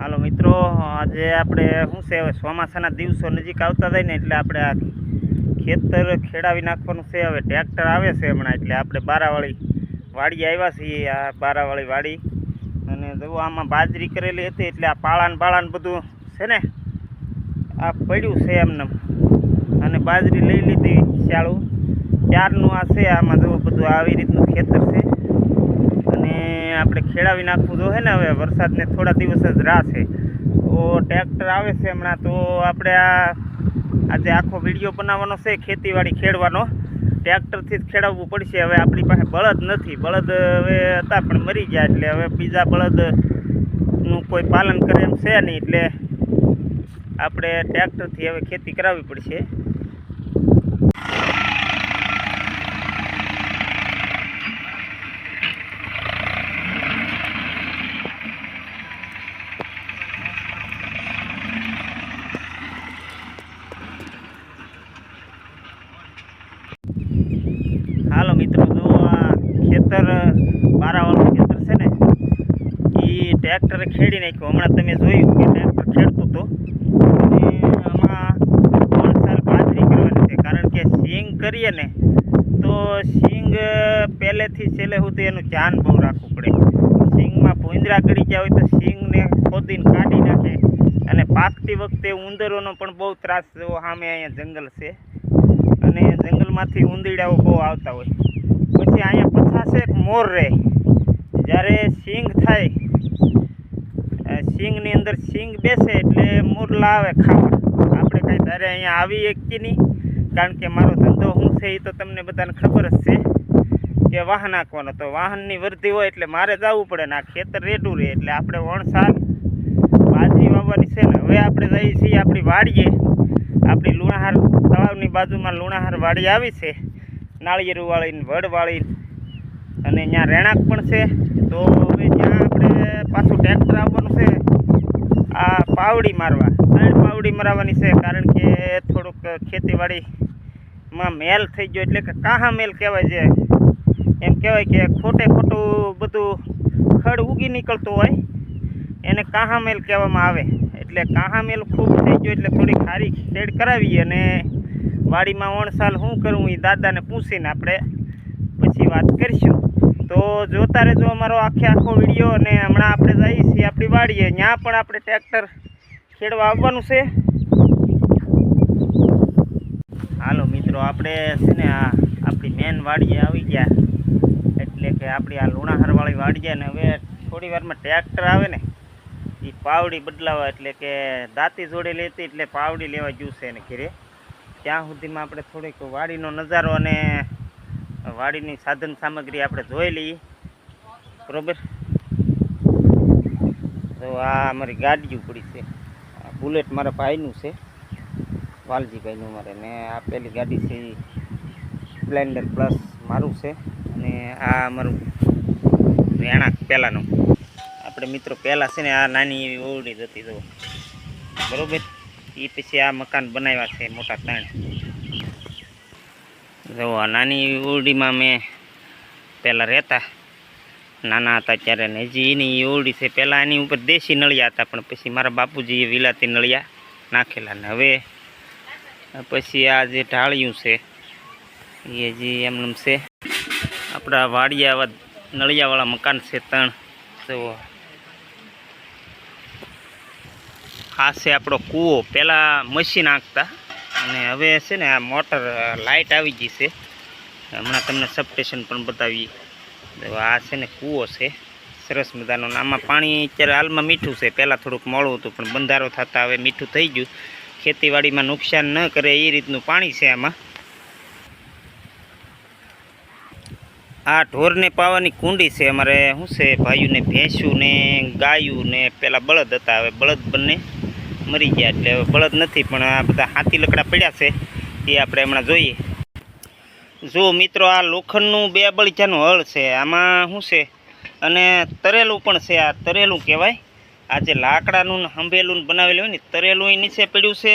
હાલો મિત્રો, આજે આપણે શું છે, હવે ચોમાસાના દિવસો નજીક આવતા જાય ને એટલે આપણે આ ખેતર ખેડાવી નાખવાનું છે, હવે ટ્રેક્ટર આવે છે હમણાં, એટલે આપણે બારાવાળી વાડી આવ્યા છીએ, આ બારાવાળી વાડી. અને જો આમાં બાજરી કરેલી હતી, એટલે આ પાળાન બાળાન બધું છે ને, આ પડ્યું છે એમને. અને બાજરી લઈ લીધી શાળું ચારનું આ છે, આમાં જો બધું આવી રીતનું ખેતર છે. આપણે ખેડાવી નાખવું જોઈએ ને હવે, વરસાદને થોડા દિવસ જ રાહ છે. તો ટ્રેક્ટર આવે છે હમણાં તો આપણે આ, આજે આખો વીડિયો બનાવવાનો છે, ખેતીવાડી ખેડવાનો. ટ્રેક્ટરથી જ ખેડાવવું પડશે. હવે આપણી પાસે બળદ નથી. બળદ હવે હતા પણ મરી ગયા એટલે હવે બીજા બળદનું કોઈ પાલન કરે એમ છે નહીં. એટલે આપણે ટ્રેક્ટરથી હવે ખેતી કરાવવી પડશે હાલો મિત્રો જો આ ખેતર બારાવાળું ખેતર છે ને એ ટ્રેક્ટરે ખેડી નાખ્યો હમણાં તમે જોયું કે ટ્રેક્ટર ખેડતું હતું આમાં બાજરી કરવાની છે. કારણ કે સિંગ કરીએ ને, તો સિંગ પહેલેથી છેલ્લે સુધી એનું ધ્યાન બહુ રાખવું પડે. સિંગમાં ભૂંદરા ગળી ગયા હોય તો સિંગને ખોદીને કાઢી નાખે. અને પાકતી વખતે ઉંદરોનો પણ બહુ ત્રાસ જેવો સામે અહીંયા જંગલ છે. અને જંગલમાંથી ઉંદીડાઓ બહુ આવતા હોય. પછી અહીંયા પચાસેક મોર રહે જ્યારે સિંગ થાય સિંગની અંદર સિંગ બેસે એટલે મોરલા આવે ખાવા આપણે કાંઈ તારે અહીંયા આવી એકથી નહીં? કારણ કે મારો ધંધો શું છે એ તો તમને બધાને ખબર જ છે કે વાહન નાખવાનો તો વાહનની વર્ધી હોય એટલે મારે જવું પડે ને આ ખેતર રેડું રહે એટલે આપણે વણસાલ બાજરી વાવવાની છે ને. હવે આપણે જઈએ છીએ આપણી વાડીએ. આપણી લુણાહાર તળાવની બાજુમાં લુણાહાર વાડી આવી છે. નાળિયેરું વાળીને વડ વાળીને અને ત્યાં રહેણાંક પણ છે. તો હવે ત્યાં આપણે પાછું ટ્રેક્ટર આવવાનું છે આ પાવડી મારવા. પાવડી મરાવવાની છે, કારણ કે થોડુંક ખેતીવાડીમાં મેલ થઈ ગયો એટલે કે કાહા મેલ કહેવાય છે. એમ કહેવાય કે ખોટે ખોટું બધું ખડ ઉગી નીકળતું હોય, એને કાહામેલ કહેવામાં આવે. એટલે કાહામેલ ખૂબ થઈ ગયો એટલે થોડી ખારી ખેડ કરાવી અને વાડીમાં ઓણસાલ શું કરવું એ દાદાને પૂછીને આપણે પછી વાત કરીશું. તો જોતા રહેજો અમારો આખે આખો વીડિયો અને હમણાં આપણે જઈએ છીએ આપણી વાડીએ. ત્યાં પણ આપણે ટ્રેક્ટર ખેડવા આવવાનું છે. હાલો મિત્રો, આપણે છે ને આ આપણી મેન વાડીએ આવી ગયા. એટલે કે આપણી આ લુણાહારવાળી વાડીએ ને હવે થોડી વારમાં ટ્રેક્ટર આવે ને એ પાવડી બદલાવા એટલે કે દાંતી જોડે લેતી એટલે પાવડી લેવા ગયું છે એને ઘેરે. ત્યાં સુધીમાં આપણે થોડીક વાડીનો નજારો અને વાડીની સાધન સામગ્રી આપણે જોઈ લઈએ. બરોબર? તો આ અમારી ગાડીઓ પડી છે. બુલેટ મારા ભાઈનું છે. વાલજીભાઈનું મારે. ને આ પેલી ગાડી છે સ્પ્લેન્ડર પ્લસ મારું છે. અને આ અમારું વેણાક પહેલાંનું. આપણે મિત્રો પહેલાં છે ને આ નાની એવી ઓરડી જતી બરાબર બરોબર? એ પછી આ મકાન બનાવ્યા છે મોટા ત્રણ. જો, નાની ઓરડીમાં મેં પહેલાં રહેતા. નાના હતા ત્યારે ને હજી એની ઓરડી છે. પહેલાં એની ઉપર દેશી નળિયા હતા, પણ પછી મારા બાપુજીએ વિલાતી નળિયા નાખેલા ને હવે પછી આ જે ઢાળિયું છે, એ હજી એમનેમ છે, આપણા વાડિયા નળિયાવાળા મકાન છે ત્રણ. જુઓ આ છે આપણો કૂવો. પહેલાં મશીન આંકતા અને હવે છે ને આ મોટર લાઇટ આવી ગઈ છે. હમણાં તમને સબસ્ટેશન પણ બતાવીએ. તો આ છે ને કૂવો છે, સરસ મજાનો. આમાં પાણી અત્યારે હાલમાં મીઠું છે. પહેલાં થોડુંક મોડું હતું, પણ બંધારો થતાં હવે મીઠું થઈ ગયું. ખેતીવાડીમાં નુકસાન ન કરે એ રીતનું પાણી છે આમાં. આ ઢોરને પાવાની કુંડી છે અમારે, શું છે, ભાઈઓને ભેંસું ને ગાયું ને પહેલાં બળદ હતા, હવે બળદ બંને. મરી ગયા એટલે બળદ નથી, પણ આ બધા હાથી લકડા પડ્યા છે, એ આપણે હમણાં જોઈએ. જો મિત્રો, આ લોખંડનું બે બળીજાનું હળ છે, આમાં શું છે? અને તરેલું પણ છે, આ તરેલું કહેવાય. આ જે લાકડાનું હંભેલું બનાવેલું હોય ને તરેલું એ નીચે પડ્યું છે,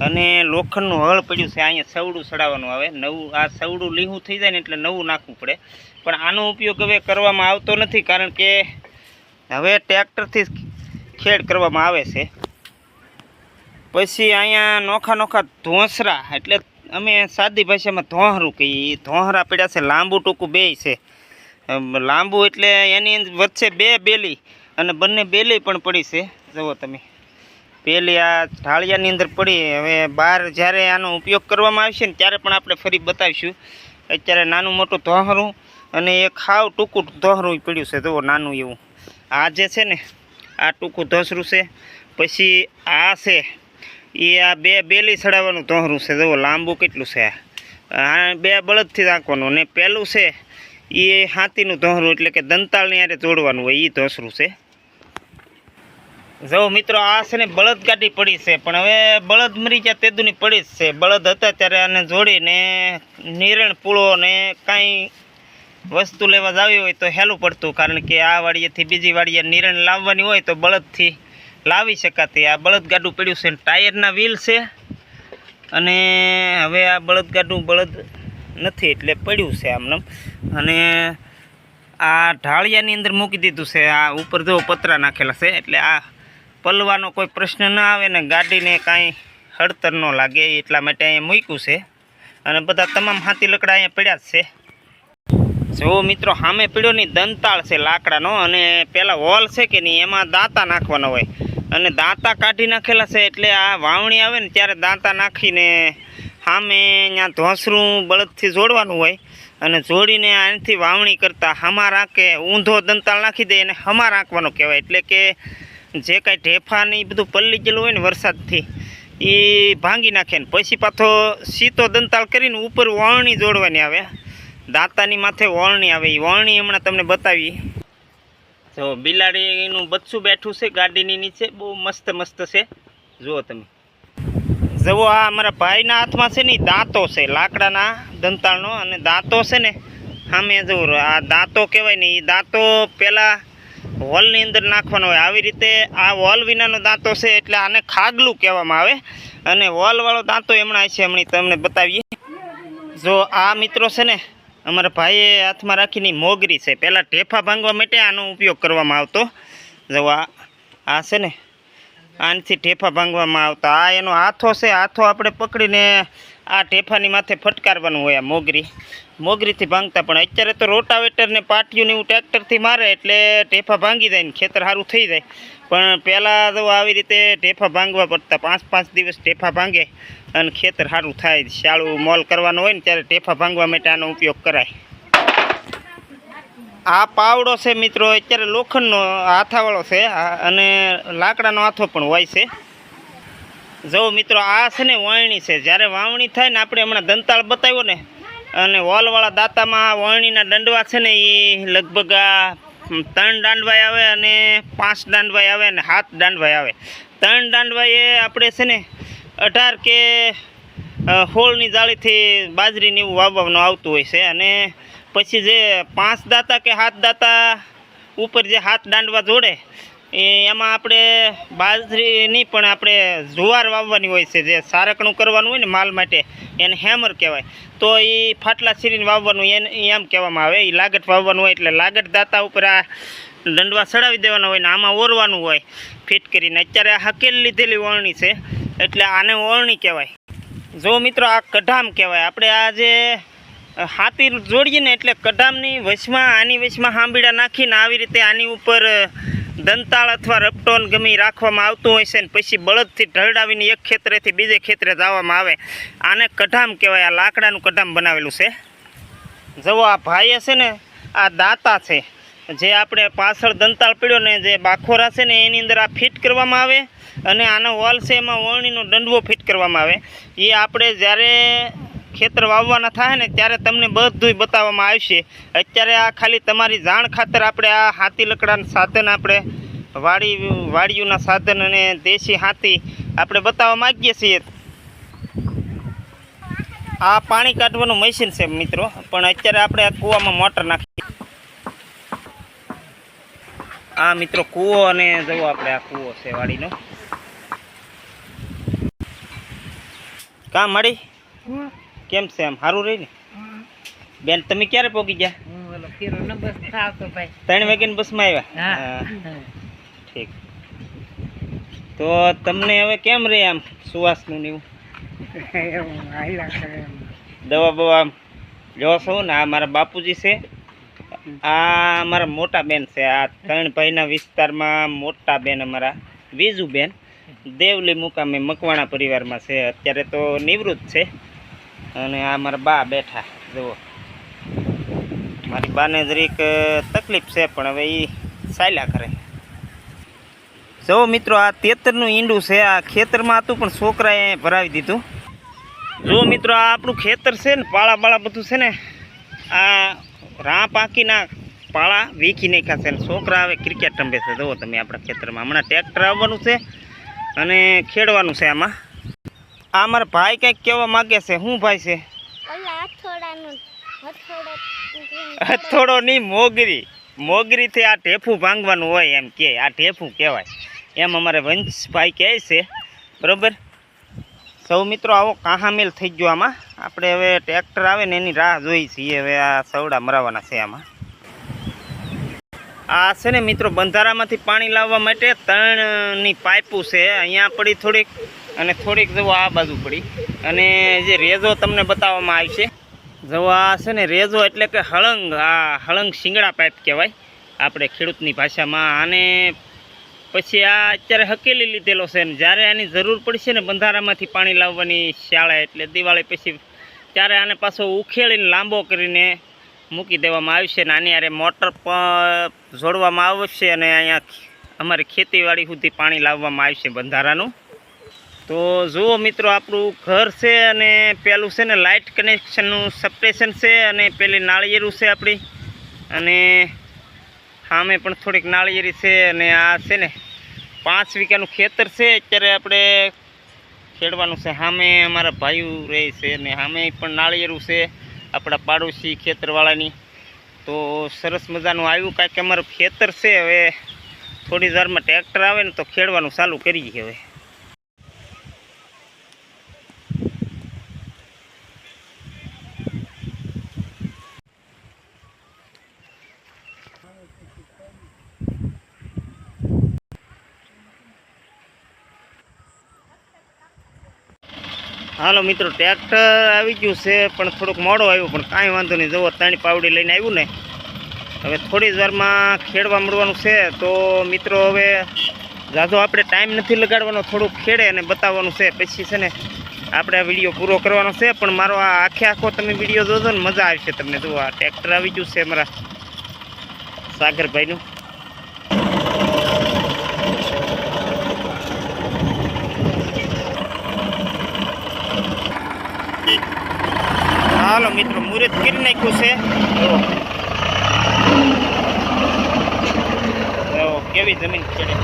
અને લોખંડનું હળ પડ્યું છે, અહીંયા સવડું ચડાવવાનું આવે. નવું, આ સવડું લીહું થઈ જાય ને એટલે નવું નાખવું પડે. પણ આનો ઉપયોગ હવે કરવામાં આવતો નથી, કારણ કે હવે ટ્રેક્ટરથી ખેડ કરવામાં આવે છે. પછી અહીંયા નોખા નોખા ધોંસરા, એટલે અમે સાદી ભાષામાં ધોહરું કહીએ. એ ધોહરા પડ્યા છે, લાંબુ ટૂંકું બે છે. લાંબુ એટલે એની વચ્ચે બે બેલી અને બંને બેલી પણ પડી છે. જુઓ તમે. પેલી આ ઢાળિયાની અંદર પડી. હવે બહાર જ્યારે આનો ઉપયોગ કરવામાં આવશે ને ત્યારે પણ આપણે ફરી બતાવીશું. અત્યારે નાનું મોટું ધોહરું અને એ ખાવ ટૂંકું ધોહરું પડ્યું છે. જુઓ નાનું એવું. આ જે છે ને, આ ટૂંકું ધોસરું છે. પછી આ છે એ આ બે બેલી ચડાવવાનું ધોહરું છે. જુઓ, લાંબુ કેટલું છે. આ બે બળદથી રાખવાનું ને પહેલું છે એ હાથીનું ધોહરું એટલે કે દંતાળની યારે જોડવાનું હોય એ ધોસરું છે. જો મિત્રો, આ છે ને બળદ ગાડી પડી છે, પણ હવે બળદ મરી ગયા તેદુની પડી જ છે. બળદ હતા ત્યારે આને જોડીને નિરણ પૂળો ને કાંઈ વસ્તુ લેવા જાવી હોય તો હેલું પડતું, કારણ કે આ વાડીએથી બીજી વાડીએ નિરણ લાવવાની હોય તો બળદથી લાવી શકાતી. આ બળદગાડું પડ્યું છે ટાયરના વ્હીલ છે. અને હવે આ બળદગાડું બળદ નથી એટલે પડ્યું છે આમનામ. અને આ ઢાળિયાની અંદર મૂકી દીધું છે. આ ઉપર જો પતરા નાખેલા છે, એટલે આ પલવાનો કોઈ પ્રશ્ન ના આવે ને, ગાડીને કાંઈ હળતર ન લાગે એટલા માટે અહીંયા મૂક્યું છે. અને બધા તમામ હાથી લકડા અહીંયા પડ્યા જ છે. જો મિત્રો, સામે પીડ્યો ની દંતાળ છે લાકડાનો, અને પેલા હોલ છે કે નહીં, એમાં દાંતા નાખવાનો હોય. અને દાંતા કાઢી નાખેલા છે એટલે આ વાવણી આવે ને ત્યારે દાંતા નાખીને સામે ત્યાં ધોસરું બળદથી જોડવાનું હોય અને જોડીને આનાથી વાવણી કરતાં હમા રાખે, ઊંધો દંતાળ નાખી દે એને હમા રાખવાનો કહેવાય. એટલે કે જે કાંઈ ઢેફા ને એ બધું પલ્લી ગયેલું હોય ને વરસાદથી એ ભાંગી નાખે ને. પછી પાછો સીતો દંતાળ કરીને ઉપર વળણી જોડવાની આવે. દાંતાની માથે વળણી આવે. એ વળણી હમણાં તમને બતાવી. જો બિલાડીનું બચ્ચું બેઠું છે ગાડીની નીચે, બહુ મસ્ત મસ્ત છે. જુઓ તમે. જુઓ, આ અમારા ભાઈના હાથમાં છે ને દાંતો છે, લાકડાના દંતાળનો, અને દાંતો છે ને, સામે જુઓ આ દાંતો કહેવાય ને એ દાંતો પહેલાં હોલની અંદર નાખવાનો હોય. આવી રીતે આ હોલ વિનાનો દાંતો છે, એટલે આને ખાગલું કહેવામાં આવે. અને હોલવાળો દાંતો હમણાં છે, હમણાં તમને બતાવીએ. જો આ મિત્રો છે ને અમારા ભાઈએ હાથમાં રાખીને મોગરી છે. પહેલાં ઢેફા ભાંગવા માટે આનો ઉપયોગ કરવામાં આવતો. જો આ આ છે ને, આનાથી ઢેફા ભાંગવામાં આવતા. આ એનો હાથો છે, હાથો આપણે પકડીને આ ઢેફાની માથે ફટકારવાનું હોય આ મોગરી. મોગરીથી ભાંગતા, પણ અત્યારે તો રોટાવેટર ને પાટિયું ને એવું ટ્રેક્ટરથી મારે એટલે ઢેફા ભાંગી જાય ને ખેતર સારું થઈ જાય. પણ પહેલાં તો આવી રીતે ઢેફા ભાંગવા પડતા, પાંચ પાંચ દિવસ ઢેફા ભાંગે અને ખેતર સારું થાય. શાળું મોલ કરવાનું હોય ને ત્યારે ઢેફા ભાંગવા માટે આનો ઉપયોગ કરાય. આ પાવડો છે મિત્રો, અત્યારે લોખંડનો હાથાવાળો છે, અને લાકડાનો હાથો પણ હોય છે. જો મિત્રો, આ છે ને વાવણી છે. જ્યારે વાવણી થાય ને આપણે હમણાં દંતાળ બતાવ્યો ને અને વોલવાળા દાંતામાં વળણીના દંડવા છે ને એ લગભગ ત્રણ દાંડવાય આવે અને પાંચ દાંડવાય આવે અને સાત દાંડવાય આવે. ત્રણ દાંડવાય એ આપણે છે ને અઢાર કે હોળની જાળીથી બાજરીને એવું વાવવાનું આવતું હોય છે. અને પછી જે પાંચ દાંતા કે સાત દાંતા ઉપર જે હાથ દાંડવા જોડે એમાં આપણે બાજરી નહીં પણ આપણે જુવાર વાવવાની હોય છે, જે સારકણું કરવાનું હોય ને માલ માટે, એને હેમર કહેવાય. તો એ ફાટલા છીરીને વાવવાનું, એને એમ કહેવામાં આવે. એ લાગટ વાવવાનું હોય એટલે લાગટ દાતા ઉપર આ દંડવા ચડાવી દેવાના હોય ને આમાં ઓરવાનું હોય, ફિટ કરીને. અત્યારે આ હકેલ લીધેલી ઓળણી છે, એટલે આને ઓળણી કહેવાય. જો મિત્રો આ કઢામ કહેવાય. આપણે આ જે હાથી જોડીએ ને એટલે કઢામની વચમાં આની વચમાં હાંભીડા નાખીને આવી રીતે આની ઉપર દંતાળ અથવા રપટોન ગમી રાખવામાં આવતું હોય છે ને પછી બળદથી ઢળડાવીને એક ખેતરેથી બીજે ખેતરે જવામાં આવે. આને કઢામ કહેવાય, આ લાકડાનું કઢામ બનાવેલું છે. જવો આ ભાઈએ છે ને આ દાંતા છે. જે આપણે પાછળ દંતાળ પીડ્યો ને જે બાખોરા છે ને એની અંદર આ ફિટ કરવામાં આવે અને આનો વોલ છે એમાં વળણીનો દંડવો ફિટ કરવામાં આવે. એ આપણે જ્યારે ખેતર વાવવાના થાય ને ત્યારે તમને બધુંય બતાવવામાં આવશે. અત્યારે આ ખાલી તમારી જાણ ખાતર આપણે આ હાથી લકડાનું સાધન આપણે વાડી, વાડીઓના સાધન અને દેશી હાથી આપણે બતાવવા માગીએ છીએ. આ પાણી કાઢવાનું મશીન છે મિત્રો, પણ અત્યારે આપણે આ કૂવામાં મોટર નાખીએ. આ મિત્રો કૂવો અને જવો આપણે આ કૂવો છે વાડીનો. કામ મળી? કેમ છે? એમ સારું રહી ને? બેન, તમે ક્યારે પહોંચી ગયા? ત્રણ વાગ્યાની બસમાં આવ્યા? ઠીક. તો તમને હવે કેમ રહે આમ સુવાસનું ને એવું. દવા બવા જો છો ને? આ મારા બાપુજી છે. આ મારા મોટા બેન છે. આ ત્રણ ભાઈના વિસ્તારમાં મોટા બેન અમારા. બીજું બેન દેવલી મુકામે મકવાણા પરિવારમાં છે. અત્યારે તો નિવૃત્ત છે. અને આ મારા બા બેઠા, જુઓ. મારી બાને જરીક તકલીફ છે, પણ હવે એ ચાલ્યા કરે. જો મિત્રો, આ તેતરનું ઈંડું છે, આ ખેતરમાં હતું, પણ છોકરાએ ભરાવી દીધું. જો મિત્રો, આ આપણું ખેતર છે ને પાળા બાળા બધું છે ને, આ રા પાકીના પાળા વીખી નાખ્યા છે ને, છોકરા હવે ક્રિકેટ રમે છે. જુઓ તમે આપણા ખેતરમાં. હમણાં ટ્રેક્ટર આવવાનું છે અને ખેડવાનું છે આમાં. આ મારા ભાઈ કંઈક કહેવા માગે છે. શું ભાઈ છે? હથોડો હથોડો નહીં મોગરી. મોગરીથી આ ઢેફું ભાંગવાનું હોય એમ કે આ ઢેફું કહેવાય. એમ અમારે વંશભાઈ કહે છે. બરોબર? સૌ મિત્રો આવો કાહામેલ થઈ ગયો આમાં. આપણે હવે ટ્રેક્ટર આવે ને એની રાહ જોઈ છીએ. હવે આ સવડા મરાવવાના છે આમાં. આ છે ને મિત્રો બંધારામાંથી પાણી લાવવા માટે ત્રણની પાઇપો છે. અહીંયા પડી થોડીક અને થોડીક જવો આ બાજુ પડી. અને જે રેઝો તમને બતાવવામાં આવી છે જવો આ છે ને રેઝો એટલે કે હળંગ, આ હળંગ શિંગડા પાઇપ કહેવાય આપણે ખેડૂતની ભાષામાં. આને પછી આ અત્યારે હકેલી લીધેલો છે ને, જ્યારે આની જરૂર પડશે ને બંધારામાંથી પાણી લાવવાની શાળા એટલે દિવાળી પછી ત્યારે આને પાછો ઉખેડીને લાંબો કરીને મૂકી દેવામાં આવશે ને, આની આરે મોટર જોડવામાં આવશે અને અહીંયા અમારી ખેતીવાડી સુધી પાણી લાવવામાં આવશે બંધારાનું. તો જુઓ મિત્રો, આપણું ઘર છે અને પેલું છે ને લાઇટ કનેક્શનનું સપ્રેશન છે અને પેલી નાળિયેરું છે આપણી. અને સામે પણ થોડીક નાળિયેરી છે અને આ છે ને પાંચ વીઘાનું ખેતર છે. અત્યારે આપણે ખેડવાનું છે. સામે અમારા ભાઈઓ રહે છે અને સામે પણ નાળિયેરું છે આપણા પાડોશી ખેતરવાળાની. તો સરસ મજાનું આવ્યું. કાંઈક અમારું ખેતર છે. હવે થોડી વારમાં ટ્રેક્ટર આવે ને તો ખેડવાનું ચાલુ કરીએ હવે. હાલો મિત્રો, ટ્રેક્ટર આવી ગયું છે, પણ થોડુંક મોડો આવ્યું, પણ કાંઈ વાંધો નહીં. જુઓ ત્રણ પાવડી લઈને આવ્યું ને. હવે થોડી જ વારમાં ખેડવા મળવાનું છે, તો મિત્રો હવે જાજો આપણે ટાઈમ નથી લગાડવાનો, થોડુંક ખેડે અને બતાવવાનું છે. પછી છે ને, આપણે આ વીડિયો પૂરો કરવાનો છે, પણ મારો આ આખે આખો તમે વીડિયો જોજો ને, મજા આવશે તમને. જુઓ, આ ટ્રેક્ટર આવી ગયું છે મારા સાગરભાઈનું. હાલો મિત્રો મુહૂર્ત કરી નાખ્યું છે. કેવી જમીન ખેડે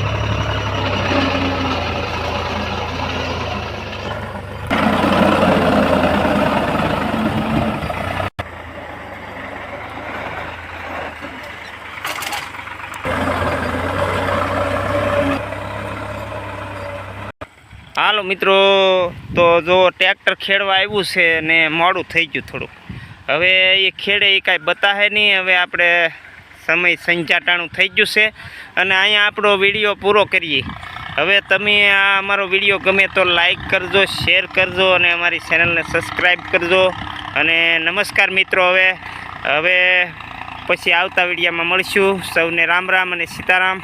હાલો મિત્રો, તો જો ટ્રેક્ટર ખેડવા આવ્યું છે ને મોડું થઈ ગયું થોડુંક. હવે એ ખેડે એ કાંઈ બતાવે નહીં. હવે આપણે સમય સંચાટાણું થઈ ગયું છે અને અહીંયા આપણો વીડિયો પૂરો કરીએ. હવે તમે આ અમારો વીડિયો ગમે તો લાઈક કરજો, શેર કરજો અને અમારી ચેનલને સબસ્ક્રાઈબ કરજો. અને નમસ્કાર મિત્રો, હવે હવે પછી આવતા વિડીયામાં મળશું. સૌને રામ રામ અને સીતારામ.